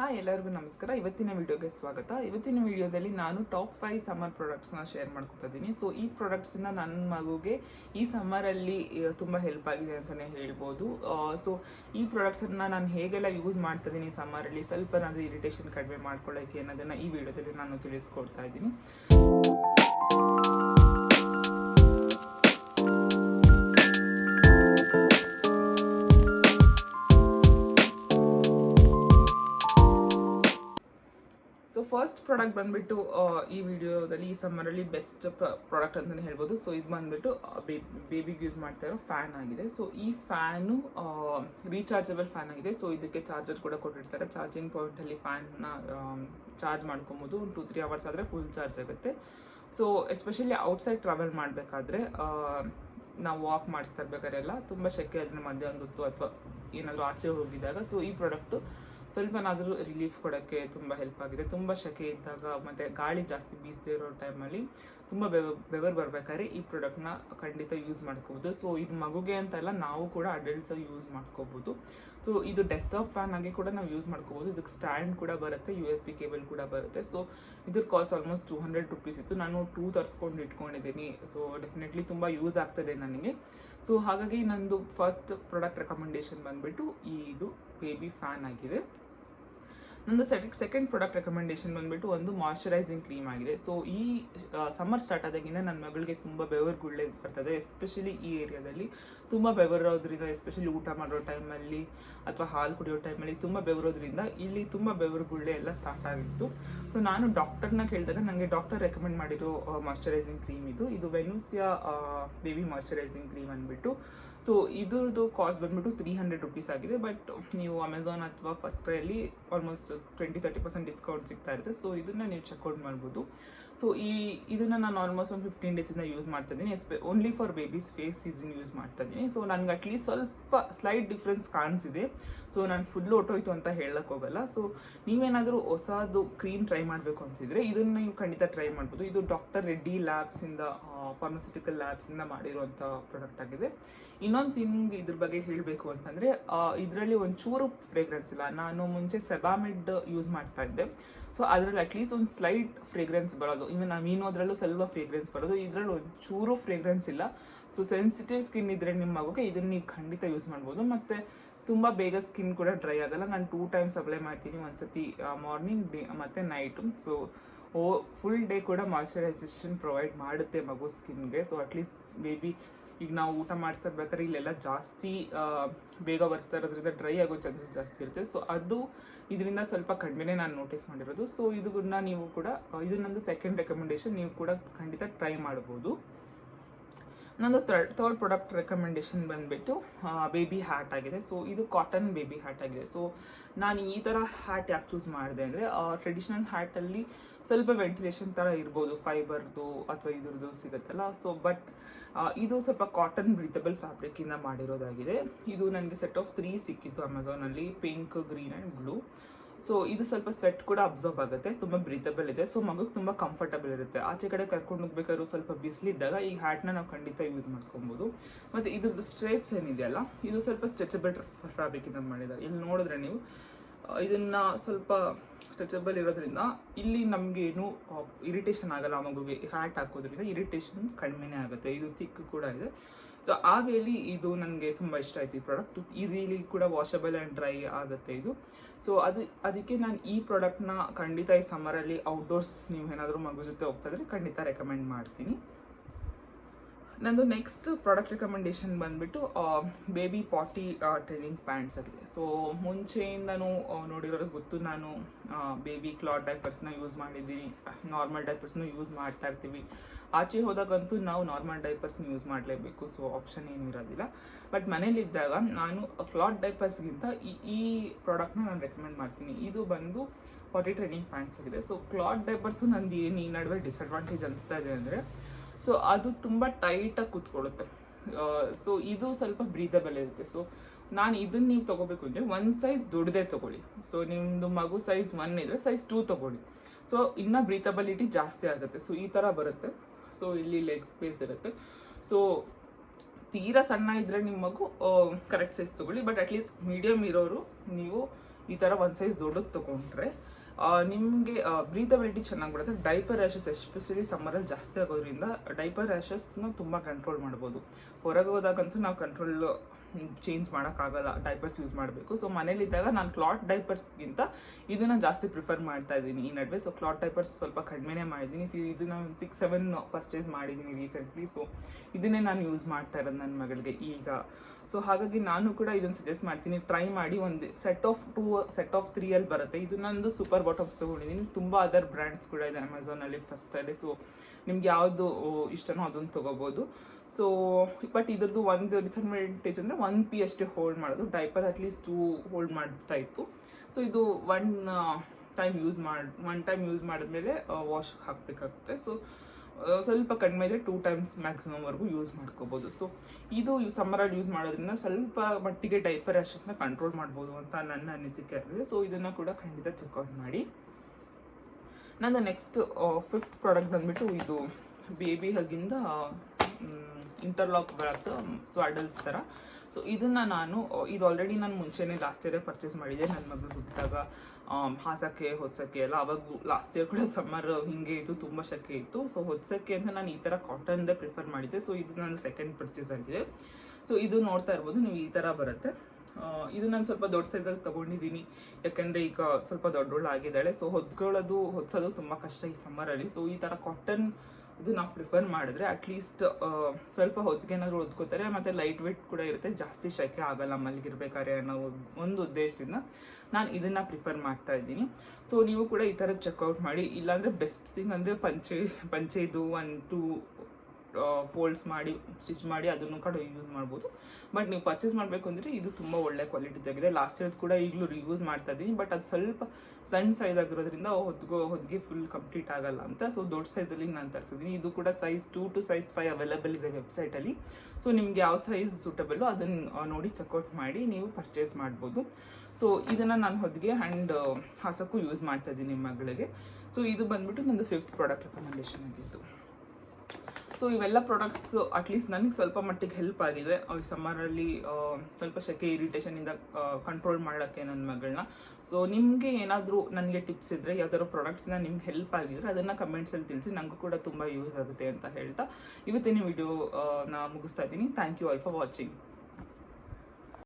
Hi, ಎಲ್ಲರಿಗೂ ನಮಸ್ಕಾರ. ಇವತ್ತಿನ ವಿಡಿಯೋಗೆ ಸ್ವಾಗತ. ಇವತ್ತಿನ ವಿಡಿಯೋದಲ್ಲಿ ನಾನು ಟಾಪ್ ಫೈವ್ ಸಮ್ಮರ್ ಪ್ರಾಡಕ್ಟ್ಸ್ನ ಶೇರ್ ಮಾಡ್ಕೊತಾ ಇದ್ದೀನಿ. ಸೊ ಈ ಪ್ರಾಡಕ್ಟ್ಸಿಂದ ನನ್ನ ಮಗುಗೆ ಈ ಸಮ್ಮರಲ್ಲಿ ತುಂಬ ಹೆಲ್ಪ್ ಆಗಿದೆ ಅಂತಲೇ ಹೇಳ್ಬೋದು. ಸೊ ಈ ಪ್ರಾಡಕ್ಟ್ಸನ್ನು ನಾನು ಹೇಗೆಲ್ಲ ಯೂಸ್ ಮಾಡ್ತಾ ಇದ್ದೀನಿ ಸಮ್ಮರಲ್ಲಿ ಸ್ವಲ್ಪ ಏನಾದರೂ ಇರಿಟೇಷನ್ ಕಡಿಮೆ ಮಾಡ್ಕೊಳ್ಳೋಕೆ ಅನ್ನೋದನ್ನು ಈ ವಿಡಿಯೋದಲ್ಲಿ ನಾನು ತಿಳಿಸ್ಕೊಡ್ತಾ ಇದ್ದೀನಿ. ಫಸ್ಟ್ ಪ್ರಾಡಕ್ಟ್ ಬಂದ್ಬಿಟ್ಟು ಈ ವಿಡಿಯೋದಲ್ಲಿ ಈ ಸಮ್ಮರಲ್ಲಿ ಬೆಸ್ಟ್ ಪ್ರಾಡಕ್ಟ್ ಅಂತಲೇ ಹೇಳ್ಬೋದು. ಸೊ ಇದು ಬಂದ್ಬಿಟ್ಟು ಬೇಬಿಗೆ ಯೂಸ್ ಮಾಡ್ತಾ ಇರೋ ಫ್ಯಾನ್ ಆಗಿದೆ. ಸೊ ಈ ಫ್ಯಾನು ರೀಚಾರ್ಜಬಲ್ ಫ್ಯಾನ್ ಆಗಿದೆ. ಸೊ ಇದಕ್ಕೆ ಚಾರ್ಜರ್ ಕೂಡ ಕೊಟ್ಟಿರ್ತಾರೆ. ಚಾರ್ಜಿಂಗ್ ಪಾಯಿಂಟಲ್ಲಿ ಫ್ಯಾನ್ನ ಚಾರ್ಜ್ ಮಾಡ್ಕೊಬೋದು. ಒಂದು ಟೂ ತ್ರೀ ಅವರ್ಸ್ ಆದರೆ ಫುಲ್ ಚಾರ್ಜ್ ಆಗುತ್ತೆ. ಸೊ ಎಸ್ಪೆಷಲಿ ಔಟ್ಸೈಡ್ ಟ್ರಾವೆಲ್ ಮಾಡಬೇಕಾದ್ರೆ ನಾವು ವಾಕ್ ಮಾಡಿಸ್ತಾ ಇರ್ಬೇಕಾದ್ರೆಲ್ಲ ತುಂಬ ಶೆಕೆ ಅದನ್ನ ಮಧ್ಯಾಹ್ನ ಹೊತ್ತು ಅಥವಾ ಏನಾದರೂ ಆಚೆ ಹೋಗಿದಾಗ ಸೊ ಈ ಪ್ರಾಡಕ್ಟು ಸ್ವಲ್ಪನಾದರೂ ರಿಲೀಫ್ ಕೊಡೋಕ್ಕೆ ತುಂಬ ಹೆಲ್ಪ್ ಆಗಿದೆ. ತುಂಬ ಸೆಕೆ ಇದ್ದಾಗ ಮತ್ತು ಗಾಳಿ ಜಾಸ್ತಿ ಬೀಸದೇ ಇರೋ ಟೈಮಲ್ಲಿ ತುಂಬ ಬೆವರ್ ಬರ್ಬೇಕಾದ್ರೆ ಈ ಪ್ರಾಡಕ್ಟ್ನ ಖಂಡಿತ ಯೂಸ್ ಮಾಡ್ಕೋಬೋದು. ಸೊ ಇದು ಮಗುಗೆ ಅಂತಲ್ಲ ನಾವು ಕೂಡ ಅಡಲ್ಟ್ಸ್ ಯೂಸ್ ಮಾಡ್ಕೋಬೋದು. ಸೊ ಇದು ಡೆಸ್ಕ್ಟಾಪ್ ಫ್ಯಾನ್ ಆಗಿ ಕೂಡ ನಾವು ಯೂಸ್ ಮಾಡ್ಕೋಬೋದು. ಇದಕ್ಕೆ ಸ್ಟ್ಯಾಂಡ್ ಕೂಡ ಬರುತ್ತೆ ಯು ಎಸ್ ಬಿ ಕೇಬಲ್ ಕೂಡ ಬರುತ್ತೆ. ಸೊ ಇದ್ರ cost almost two hundred rupees ಇತ್ತು. ನಾನು ಟೂ ತರಿಸ್ಕೊಂಡು ಇಟ್ಕೊಂಡಿದ್ದೀನಿ. ಸೊ ಡೆಫಿನೆಟ್ಲಿ ತುಂಬ ಯೂಸ್ ಆಗ್ತದೆ ನನಗೆ. ಸೊ ಹಾಗಾಗಿ ನಂದು ಫಸ್ಟ್ ಪ್ರಾಡಕ್ಟ್ ರೆಕಮೆಂಡೇಶನ್ ಬಂದ್ಬಿಟ್ಟು, ಈ ಇದು ಬೇಬಿ ಫ್ಯಾನ್ ಆಗಿದೆ. ನಂದು ಸೆಕೆಂಡ್ ಸೆಕೆಂಡ್ ಪ್ರಾಡಕ್ಟ್ ರೆಕಮೆಂಡೇಶನ್ ಬಂದ್ಬಿಟ್ಟು ಒಂದು ಮಾಯಶ್ಚರೈಸಿಂಗ್ ಕ್ರೀಮ್ ಆಗಿದೆ. ಸೊ ಈ ಸಮ್ಮರ್ ಸ್ಟಾರ್ಟ್ ಆದಾಗಿಂದ ನನ್ನ ಮಗಳಿಗೆ ತುಂಬ ಬೆವರು ಗುಳ್ಳೆ ಬರ್ತದೆ ಎಸ್ಪೆಷಲಿ ಈ ಏರಿಯಾದಲ್ಲಿ ತುಂಬ ಬೆವರೋದ್ರಿಂದ ಎಸ್ಪೆಷಲಿ ಊಟ ಮಾಡೋ ಟೈಮಲ್ಲಿ ಅಥವಾ ಹಾಲು ಕುಡಿಯೋ ಟೈಮಲ್ಲಿ ತುಂಬ ಬೆವರೋದ್ರಿಂದ ಇಲ್ಲಿ ತುಂಬ ಬೆವರು ಗುಳ್ಳೆ ಎಲ್ಲ ಸ್ಟಾರ್ಟ್ ಆಗಿತ್ತು. ಸೊ ನಾನು ಡಾಕ್ಟರ್ನ ಕೇಳಿದಾಗ ನನಗೆ ಡಾಕ್ಟರ್ ರೆಕಮೆಂಡ್ ಮಾಡಿರೋ ಮಾಯಶ್ಚರೈಸಿಂಗ್ ಕ್ರೀಮ್ ಇದು. ಇದು ವೆನೂಸಿಯಾ ಬೇಬಿ ಮಾಯಶ್ಚರೈಸಿಂಗ್ ಕ್ರೀಮ್ ಅಂದ್ಬಿಟ್ಟು. ಸೊ ಇದ್ರದ್ದು ಕಾಸ್ಟ್ ಬಂದ್ಬಿಟ್ಟು ತ್ರೀ ಹಂಡ್ರೆಡ್ ರುಪೀಸ್ ಆಗಿದೆ ಬಟ್ ನೀವು ಅಮೆಝಾನ್ ಅಥವಾ ಫಸ್ಟ್ ಕ್ರೈಯಲ್ಲಿ almost twenty thirty percent discount ಸಿಗ್ತಾ ಇರುತ್ತೆ. ಸೊ ಇದನ್ನ ನೀವು ಚೆಕ್ಔಟ್ ಮಾಡ್ಬೋದು. ಸೊ ಈ, ಇದನ್ನ ನಾನು ಆಲ್ಮೋಸ್ಟ್ ಒಂದು ಫಿಫ್ಟೀನ್ ಡೇಸಿಂದ ಯೂಸ್ ಮಾಡ್ತಾ ಇದ್ದೀನಿ. ಎಸ್ಪೆ only for babies face season use ಮಾಡ್ತಾ ಇದ್ದೀನಿ. ಸೊ ನನಗೆ ಅಟ್ಲೀಸ್ಟ್ ಸ್ವಲ್ಪ ಸ್ಲೈಟ್ ಡಿಫ್ರೆನ್ಸ್ ಕಾಣಿಸಿದೆ. ಸೊ ನಾನು ಫುಲ್ ಹೊಟ್ಟೋಯ್ತು ಅಂತ ಹೇಳಕ್ ಹೋಗಲ್ಲ. ಸೊ ನೀವೇನಾದರೂ ಹೊಸದು ಕ್ರೀಮ್ ಟ್ರೈ ಮಾಡಬೇಕು ಅಂತಿದ್ರೆ ಇದನ್ನ ನೀವು ಖಂಡಿತ ಟ್ರೈ ಮಾಡ್ಬೋದು. ಇದು ಡಾಕ್ಟರ್ ರೆಡ್ಡಿ ಲ್ಯಾಬ್ಸಿಂದ ಫಾರ್ಮಸ್ಯೂಟಿಕಲ್ ಲ್ಯಾಬ್ಸಿಂದ ಮಾಡಿರುವಂಥ ಪ್ರಾಡಕ್ಟ್ ಆಗಿದೆ. ಇನ್ನೊಂದು ಥಿಂಗ್ ಇದ್ರ ಬಗ್ಗೆ ಹೇಳಬೇಕು ಅಂತಂದರೆ ಇದರಲ್ಲಿ ಒಂಚೂರು ಫ್ರೇಗ್ರೆನ್ಸ್ ಇಲ್ಲ. ನಾನು ಮುಂಚೆ ಸೆಬಾಮಿಡ್ ಯೂಸ್ ಮಾಡ್ತಾ ಇದ್ದೆ. ಸೊ ಅದರಲ್ಲಿ ಅಟ್ಲೀಸ್ಟ್ ಒಂದು ಸ್ಲೈಟ್ ಫ್ರೇಗ್ರೆನ್ಸ್ ಬರೋದು. ಇವನ್ ಮೀನೋದ್ರಲ್ಲೂ ಸ್ವಲ್ಪ ಫ್ರೇಗ್ರೆನ್ಸ್ ಬರೋದು. ಇದರಲ್ಲಿ ಒಂಚೂರು ಫ್ರೇಗ್ರೆನ್ಸ್ ಇಲ್ಲ. ಸೊ ಸೆನ್ಸಿಟಿವ್ ಸ್ಕಿನ್ ಇದ್ರೆ ನಿಮ್ಮ ಮಗುಗೆ ಇದನ್ನ ನೀವು ಖಂಡಿತ ಯೂಸ್ ಮಾಡ್ಬೋದು. ಮತ್ತೆ ತುಂಬ ಬೇಗ ಸ್ಕಿನ್ ಕೂಡ ಡ್ರೈ ಆಗಲ್ಲ. ನಾನು ಟೂ ಟೈಮ್ಸ್ ಅಪ್ಲೈ ಮಾಡ್ತೀನಿ ಒಂದ್ಸತಿ ಮಾರ್ನಿಂಗ್ ಡೇ ಮತ್ತು ನೈಟು ಸೊ ಓ ಫುಲ್ ಡೇ ಕೂಡ ಮಾಯಶ್ಚರೈಸೇಷನ್ ಪ್ರೊವೈಡ್ ಮಾಡುತ್ತೆ ಮಗು ಸ್ಕಿನ್ಗೆ ಸೊ ಅಟ್ಲೀಸ್ಟ್ ಬೇಬಿ ಈಗ ನಾವು ಊಟ ಮಾಡಿಸ್ತಾ ಬೇಕಾದ್ರೆ ಇಲ್ಲೆಲ್ಲ ಜಾಸ್ತಿ ಬೇಗ ಒರೆಸ್ತಾ ಇರೋದ್ರಿಂದ ಡ್ರೈ ಆಗೋ ಚಾನ್ಸಸ್ ಜಾಸ್ತಿ ಇರುತ್ತೆ. ಸೊ ಅದು ಇದರಿಂದ ಸ್ವಲ್ಪ ಕಡಿಮೆನೇ ನಾನು ನೋಟಿಸ್ ಮಾಡಿರೋದು. ಸೊ ಇದನ್ನ ನೀವು ಕೂಡ ಇದು ನಂದು ಸೆಕೆಂಡ್ ರೆಕಮೆಂಡೇಶನ್ ನೀವು ಕೂಡ ಖಂಡಿತ ಟ್ರೈ ಮಾಡ್ಬೋದು. ನಂದು ಥರ್ಡ್ ಥರ್ಡ್ ಪ್ರಾಡಕ್ಟ್ ರೆಕಮೆಂಡೇಶನ್ ಬಂದುಬಿಟ್ಟು ಬೇಬಿ ಹ್ಯಾಟ್ ಆಗಿದೆ. ಸೊ ಇದು ಕಾಟನ್ ಬೇಬಿ ಹ್ಯಾಟ್ ಆಗಿದೆ. ಸೊ ನಾನು ಈ ಥರ ಹ್ಯಾಟ್ ಯಾಕೆ ಚೂಸ್ ಮಾಡಿದೆ ಅಂದರೆ ಟ್ರೆಡಿಷನಲ್ ಹ್ಯಾಟಲ್ಲಿ ಸ್ವಲ್ಪ ವೆಂಟಿಲೇಷನ್ ಥರ ಇರ್ಬೋದು. ಫೈಬರ್ದು ಅಥವಾ ಇದ್ರದ್ದು ಸಿಗುತ್ತಲ್ಲ. ಸೊ ಬಟ್ ಇದು ಸ್ವಲ್ಪ ಕಾಟನ್ ಬ್ರೀತಬಲ್ ಫ್ಯಾಬ್ರಿಕ್ಕಿಂದ ಮಾಡಿರೋದಾಗಿದೆ. ಇದು ನನಗೆ ಸೆಟ್ ಆಫ್ ತ್ರೀ ಸಿಕ್ಕಿತ್ತು ಅಮೆಝಾನಲ್ಲಿ pink green and blue so ಇದು ಸ್ವಲ್ಪ ಸ್ವೆಟ್ ಕೂಡ ಅಬ್ಸರ್ವ್ ಆಗುತ್ತೆ. ತುಂಬ ಬ್ರೀತಬಲ್ ಇದೆ. ಸೊ ಮಗುಗೆ ತುಂಬ ಕಂಫರ್ಟಬಲ್ ಇರುತ್ತೆ. ಆಚೆ ಕಡೆ ಕರ್ಕೊಂಡು ಹೋಗ್ಬೇಕಾದ್ರೂ ಸ್ವಲ್ಪ ಬಿಸಿಲಿದ್ದಾಗ ಈ ಹ್ಯಾಟ್ನ ನಾವು ಖಂಡಿತ ಯೂಸ್ ಮಾಡ್ಕೊಬೋದು. ಮತ್ತು ಇದ್ರದ್ದು ಸ್ಟ್ರೇಪ್ಸ್ ಏನಿದೆಯಲ್ಲ, ಇದು ಸ್ವಲ್ಪ ಸ್ಟ್ರೆಚಬಲ್ ಫ್ಯಾಬ್ರಿಕ್ಕಿಂದ ಮಾಡಿದ್ದಾರೆ. ಇಲ್ಲಿ ನೋಡಿದ್ರೆ ನೀವು ಇದನ್ನ ಸ್ವಲ್ಪ ಸ್ಟ್ರೆಚಬಲ್ ಇರೋದ್ರಿಂದ ಇಲ್ಲಿ ನಮಗೇನು ಇರಿಟೇಷನ್ ಆಗಲ್ಲ ಆ ಮಗುಗೆ ಹ್ಯಾಟ್ ಹಾಕೋದ್ರಿಂದ ಇರಿಟೇಷನ್ ಕಡಿಮೆನೇ ಆಗುತ್ತೆ. ಇದು ತಿಕ್ ಕೂಡ ಇದೆ. ಸೊ ಆ ವೇಲಿ ಇದು ನನಗೆ ತುಂಬ ಇಷ್ಟ ಆಯ್ತು ಈ ಪ್ರಾಡಕ್ಟ್ ಈಸಿಲಿ ಕೂಡ ವಾಷಬಲ್ ಆ್ಯಂಡ್ ಡ್ರೈ ಆಗುತ್ತೆ ಇದು. ಸೊ ಅದು, ಅದಕ್ಕೆ ನಾನು ಈ ಪ್ರಾಡಕ್ಟ್ನ ಖಂಡಿತ ಈ ಸಮ್ಮರಲ್ಲಿ ಔಟ್ಡೋರ್ಸ್ ನೀವು ಏನಾದರೂ ಮಗು ಜೊತೆ ಹೋಗ್ತಾ ಇದ್ರೆ ಖಂಡಿತ ರೆಕಮೆಂಡ್ ಮಾಡ್ತೀನಿ. ನಂದು ನೆಕ್ಸ್ಟ್ ಪ್ರಾಡಕ್ಟ್ ರೆಕಮೆಂಡೇಶನ್ ಬಂದ್ಬಿಟ್ಟು ಬೇಬಿ ಪಾಟಿ ಟ್ರೈನಿಂಗ್ ಪ್ಯಾಂಟ್ಸ್ ಆಗಿದೆ. ಸೊ ಮುಂಚೆಯಿಂದನೂ ನೋಡಿರೋದು ಗೊತ್ತು ನಾನು ಬೇಬಿ ಕ್ಲಾತ್ ಡೈಪರ್ಸ್ನ ಯೂಸ್ ಮಾಡಿದ್ದೀನಿ. ನಾರ್ಮಲ್ ಡೈಪರ್ಸ್ನ ಯೂಸ್ ಮಾಡ್ತಾ ಇರ್ತೀವಿ. ಆಚೆ ಹೋದಾಗಂತೂ ನಾವು ನಾರ್ಮಲ್ ಡೈಪರ್ಸ್ನ ಯೂಸ್ ಮಾಡಲೇಬೇಕು. ಸೊ ಆಪ್ಷನ್ ಏನು ಇರೋದಿಲ್ಲ. ಬಟ್ ಮನೇಲಿದ್ದಾಗ ನಾನು ಕ್ಲಾತ್ ಡೈಪರ್ಸ್ಗಿಂತ ಈ ಈ ಪ್ರಾಡಕ್ಟ್ನ ನಾನು ರೆಕಮೆಂಡ್ ಮಾಡ್ತೀನಿ. ಇದು ಬಂದು ಪಾಟಿ ಟ್ರೈನಿಂಗ್ ಪ್ಯಾಂಟ್ಸ್ ಆಗಿದೆ. ಸೊ ಕ್ಲಾತ್ ಡೈಪರ್ಸು ನಂದು ಏನು ಈ ನಡುವೆ ಡಿಸ್ಅಡ್ವಾಂಟೇಜ್ ಅನಿಸ್ತಾ ಇದೆ ಅಂದರೆ ಸೊ ಅದು ತುಂಬ ಟೈಟಾಗಿ ಕೂತ್ಕೊಳ್ಳುತ್ತೆ. ಸೊ ಇದು ಸ್ವಲ್ಪ ಬ್ರೀದಬಲ್ ಇರುತ್ತೆ. ಸೊ ನಾನು ಇದನ್ನ ನೀವು ತಗೋಬೇಕು ಅಂದರೆ ಒಂದು ಸೈಜ್ ದೊಡ್ಡದೇ ತಗೊಳ್ಳಿ. ಸೊ ನಿಮ್ಮದು ಮಗು ಸೈಜ್ ಒನ್ ಇದ್ರೆ ಸೈಜ್ ಟೂ ತಗೊಳ್ಳಿ. ಸೊ ಇನ್ನು ಬ್ರೀತಬಿಲಿಟಿ ಜಾಸ್ತಿ ಆಗುತ್ತೆ. ಸೊ ಈ ಥರ ಬರುತ್ತೆ. ಸೊ ಇಲ್ಲಿ ಲೆಗ್ ಸ್ಪೇಸ್ ಇರುತ್ತೆ. ಸೊ ತೀರಾ ಸಣ್ಣ ಇದ್ರೆ ನಿಮ್ಮ ಮಗು ಕರೆಕ್ಟ್ ಸೈಜ್ ತಗೊಳ್ಳಿ. ಬಟ್ ಅಟ್ಲೀಸ್ಟ್ ಮೀಡಿಯಮ್ ಇರೋರು ನೀವು ಈ ಥರ ಒಂದು ಸೈಜ್ ದೊಡ್ಡದು ತೊಗೊಂಡ್ರೆ ನಿಮಗೆ ಬ್ರೀದಬಿಲಿಟಿ ಚೆನ್ನಾಗಿ ಬರುತ್ತೆ. ಡೈಪರ್ ರ್ಯಾಷಸ್ ಎಸ್ಪೆಷಲಿ ಸಮ್ಮರಲ್ಲಿ ಜಾಸ್ತಿ ಆಗೋದ್ರಿಂದ ಡೈಪರ್ ರ್ಯಾಷಸ್ನ ತುಂಬ ಕಂಟ್ರೋಲ್ ಮಾಡ್ಬೋದು. ಹೊರಗೆ ಹೋದಾಗಂತೂ ನಾವು ಕಂಟ್ರೋಲ್ ಚೇಂಜ್ ಮಾಡೋಕ್ಕಾಗಲ್ಲ ಡೈಪರ್ಸ್ ಯೂಸ್ ಮಾಡಬೇಕು. ಸೊ ಮನೇಲಿದ್ದಾಗ ನಾನು ಕ್ಲಾತ್ ಡೈಪರ್ಸ್ಗಿಂತ ಇದನ್ನು ಜಾಸ್ತಿ ಪ್ರಿಫರ್ ಮಾಡ್ತಾ ಇದ್ದೀನಿ ಈ ನಡುವೆ. ಸೊ ಕ್ಲಾತ್ ಡೈಪರ್ಸ್ ಸ್ವಲ್ಪ ಕಡಿಮೆನೇ ಮಾಡಿದ್ದೀನಿ. ಸಿ ಇದನ್ನು ಸಿಕ್ಸ್ ಸೆವೆನ್ ಪರ್ಚೇಸ್ ಮಾಡಿದ್ದೀನಿ ರೀಸೆಂಟ್ಲಿ ಸೊ ಇದನ್ನೇ ನಾನು ಯೂಸ್ ಮಾಡ್ತಾ ಇರೋದು ನನ್ನ ಮಗಳಿಗೆ ಈಗ. ಸೊ ಹಾಗಾಗಿ ನಾನು ಕೂಡ ಇದನ್ನು ಸಜೆಸ್ಟ್ ಮಾಡ್ತೀನಿ. ಟ್ರೈ ಮಾಡಿ ಒಂದು set of two set of ತ್ರೀಯಲ್ಲಿ ಬರುತ್ತೆ. ಇದು ನಂದು ಸೂಪರ್ ಬಾಟಮ್ಸ್ ತೊಗೊಂಡಿದ್ದೀನಿ. ತುಂಬ ಅದರ್ ಬ್ರ್ಯಾಂಡ್ಸ್ ಕೂಡ ಇದೆ ಅಮೆಝಾನಲ್ಲಿ ಫಸ್ಟಲ್ಲಿ ಸೊ ನಿಮ್ಗೆ ಯಾವುದು ಇಷ್ಟನೋ ಅದನ್ನು ತೊಗೋಬೋದು. ಸೊ ಬಟ್ ಇದ್ರದ್ದು ಒಂದು ಡಿಸಡ್ವಾಂಟೇಜ್ ಅಂದರೆ ಒನ್ ಪಿ ಅಷ್ಟೇ ಹೋಲ್ಡ್ ಮಾಡೋದು. Diaper at least two hold ಮಾಡ್ತಾ ಇತ್ತು. ಸೊ ಇದು ಒನ್ ಟೈಮ್ ಯೂಸ್ ಮಾಡಿ ಒನ್ ಟೈಮ್ ಯೂಸ್ ಮಾಡಿದ್ಮೇಲೆ ವಾಶ್ ಹಾಕಬೇಕಾಗುತ್ತೆ. ಸೊ ಸ್ವಲ್ಪ ಕಡಿಮೆ ಇದ್ದರೆ ಟೂ ಟೈಮ್ಸ್ ಮ್ಯಾಕ್ಸಿಮಮ್ವರೆಗೂ ಯೂಸ್ ಮಾಡ್ಕೋಬೋದು. ಸೊ ಇದು ಸಮ್ಮರಲ್ಲಿ ಯೂಸ್ ಮಾಡೋದ್ರಿಂದ ಸ್ವಲ್ಪ ಮಟ್ಟಿಗೆ ಡೈಪರ್ ಅಷ್ಟನ್ನ ಕಂಟ್ರೋಲ್ ಮಾಡ್ಬೋದು ಅಂತ ನನ್ನ ಅನಿಸಿಕೆ ಆಗಿದೆ. ಸೊ ಇದನ್ನು ಕೂಡ ಖಂಡಿತ ಚೆಕ್ಔಟ್ ಮಾಡಿ. ನನ್ನ ನೆಕ್ಸ್ಟ್ ಫಿಫ್ತ್ ಪ್ರಾಡಕ್ಟ್ ಬಂದುಬಿಟ್ಟು ಇದು ಬೇಬಿ ಹಗ್ಗಿಂದ ಇಂಟರ್ಲಾಕ್ ಬ್ರಾಕ್ಸ್ ಸ್ವಾಡಲ್ಸ್ ಥರ ಸೊ ಇದನ್ನ ನಾನು ಇದು ಆಲ್ರೆಡಿ ನಾನು ಮುಂಚೆನೇ ಲಾಸ್ಟ್ ಇಯರೇ ಪರ್ಚೇಸ್ ಮಾಡಿದ್ದೆ ನನ್ನ ಮಗಳು ಹುಟ್ಟಿದಾಗ ಹಾಸಕ್ಕೆ, ಹೊದ್ಸಕ್ಕೆ ಎಲ್ಲ ಅವಾಗ ಲಾಸ್ಟ್ ಇಯರ್ ಕೂಡ ಸಮ್ಮರ್ ಹಿಂಗೆ ಇತ್ತು ತುಂಬ ಶೆಕೆ ಇತ್ತು. ಸೊ ಹೊದ್ಸಕ್ಕೆ ಅಂತ ನಾನು ಈ ಥರ ಕಾಟನ್ದೇ ಪ್ರಿಫರ್ ಮಾಡಿದ್ದೆ. ಸೊ ಇದು ನನ್ನ ಸೆಕೆಂಡ್ ಪರ್ಚೇಸ್ ಆಗಿದೆ. ಸೊ ಇದು ನೋಡ್ತಾ ಇರ್ಬೋದು, ನೀವು ಈ ಥರ ಬರುತ್ತೆ. ಇದು ನಾನು ಸ್ವಲ್ಪ ದೊಡ್ಡ ಸೈಜಲ್ಲಿ ತಗೊಂಡಿದ್ದೀನಿ ಯಾಕಂದ್ರೆ ಈಗ ಸ್ವಲ್ಪ ದೊಡ್ಡವಳು ಆಗಿದ್ದಾಳೆ. ಸೊ ಹೊದ್ಕೊಳ್ಳೋದು, ಹೊದ್ಸೋದು ತುಂಬ ಕಷ್ಟ ಈ ಸಮ್ಮರಲ್ಲಿ ಸೊ ಈ ಥರ ಕಾಟನ್ ಇದು ನಾವು ಪ್ರಿಫರ್ ಮಾಡಿದ್ರೆ ಅಟ್ಲೀಸ್ಟ್ ಸ್ವಲ್ಪ ಹೊತ್ತಿಗೆ ಏನಾದ್ರು ಓದ್ಕೋತಾರೆ ಮತ್ತೆ ಲೈಟ್ ವೆಯ್ಟ್ ಕೂಡ ಇರುತ್ತೆ. ಜಾಸ್ತಿ ಶೆಕೆ ಆಗಲ್ಲ ಮಲಗಿರ್ಬೇಕಾದ್ರೆ ಅನ್ನೋ ಒಂದು ಉದ್ದೇಶದಿಂದ ನಾನು ಇದನ್ನ ಪ್ರಿಫರ್ ಮಾಡ್ತಾ ಇದ್ದೀನಿ. ಸೊ ನೀವು ಕೂಡ ಈ ಥರ ಚೆಕ್ಔಟ್ ಮಾಡಿ, ಇಲ್ಲಾಂದ್ರೆ ಬೆಸ್ಟ್ ಥಿಂಗ್ ಅಂದರೆ ಪಂಚೆ ಪಂಚೆದು ಒನ್ ಟೂ ಫೋಲ್ಡ್ಸ್ ಮಾಡಿ ಸ್ಟಿಚ್ ಮಾಡಿ ಅದನ್ನು ಕೂಡ ಯೂಸ್ ಮಾಡ್ಬೋದು. ಬಟ್ ನೀವು ಪರ್ಚೇಸ್ ಮಾಡಬೇಕು ಅಂದರೆ ಇದು ತುಂಬ ಒಳ್ಳೆ ಕ್ವಾಲಿಟಿ ತೆಗಿದೆ ಲಾಸ್ಟ್ ಇಯರ್ ಕೂಡ ಈಗಲೂ ಯೂಸ್ ಮಾಡ್ತಾ ಇದ್ದೀನಿ ಬಟ್ ಅದು ಸ್ವಲ್ಪ ಸಣ್ಣ ಸೈಜ್ ಆಗಿರೋದ್ರಿಂದ ಹೊದ್ಗೋ, ಹೊದ್ಗೆ ಫುಲ್ ಕಂಪ್ಲೀಟ್ ಆಗಲ್ಲ ಅಂತ. ಸೊ ದೊಡ್ಡ ಸೈಜಲ್ಲಿ ನಾನು ತರಿಸಿದ್ದೀನಿ ಇದು ಕೂಡ size two to size five available ಇದೆ ವೆಬ್ಸೈಟಲ್ಲಿ ಸೊ ನಿಮ್ಗೆ ಯಾವ ಸೈಜ್ ಸೂಟಬಲ್ ಅದನ್ನು ನೋಡಿ ಚೆಕ್ಔಟ್ ಮಾಡಿ ನೀವು ಪರ್ಚೇಸ್ ಮಾಡ್ಬೋದು. ಸೊ ಇದನ್ನು ನಾನು ಹೊದ್ಗೆ ಹ್ಯಾಂಡ್ ಹಾಸಕ್ಕೂ ಯೂಸ್ ಮಾಡ್ತಾ ಇದ್ದೀನಿ ನಿಮ್ಮ ಮಗಳಿಗೆ. ಸೊ ಇದು ಬಂದ್ಬಿಟ್ಟು ನಂದು ಫಿಫ್ತ್ ಪ್ರಾಡಕ್ಟ್ ರೆಕಮೆಂಡೇಶನ್ ಆಗಿತ್ತು ಸೊ ಇವೆಲ್ಲ ಪ್ರಾಡಕ್ಟ್ಸ್ ಅಟ್ಲೀಸ್ಟ್ ನನಗೆ ಸ್ವಲ್ಪ ಮಟ್ಟಿಗೆ ಹೆಲ್ಪ್ ಆಗಿದೆ. ಈ ಸಮ್ಮರಲ್ಲಿ ಸ್ವಲ್ಪ ಸೆಕೆ ಇರಿಟೇಷನಿಂದ ಕಂಟ್ರೋಲ್ ಮಾಡೋಕ್ಕೆ ನನ್ನ ಮಗಳನ್ನ ಸೊ ನಿಮಗೆ ಏನಾದರೂ ನನಗೆ ಟಿಪ್ಸ್ ಇದ್ದರೆ ಯಾವ್ದಾದ್ರು ಪ್ರಾಡಕ್ಟ್ಸ್ನ ನಿಮ್ಗೆ ಹೆಲ್ಪ್ ಆಗಿದ್ರೆ, ಅದನ್ನು ಕಮೆಂಟ್ಸಲ್ಲಿ ತಿಳಿಸಿ ನನಗೂ ಕೂಡ ತುಂಬ ಯೂಸ್ ಆಗುತ್ತೆ ಅಂತ ಹೇಳ್ತಾ. ಇವತ್ತಿನ ವಿಡಿಯೋ ನಾ ಮುಗಿಸ್ತಾ ಇದ್ದೀನಿ. Thank you all for watching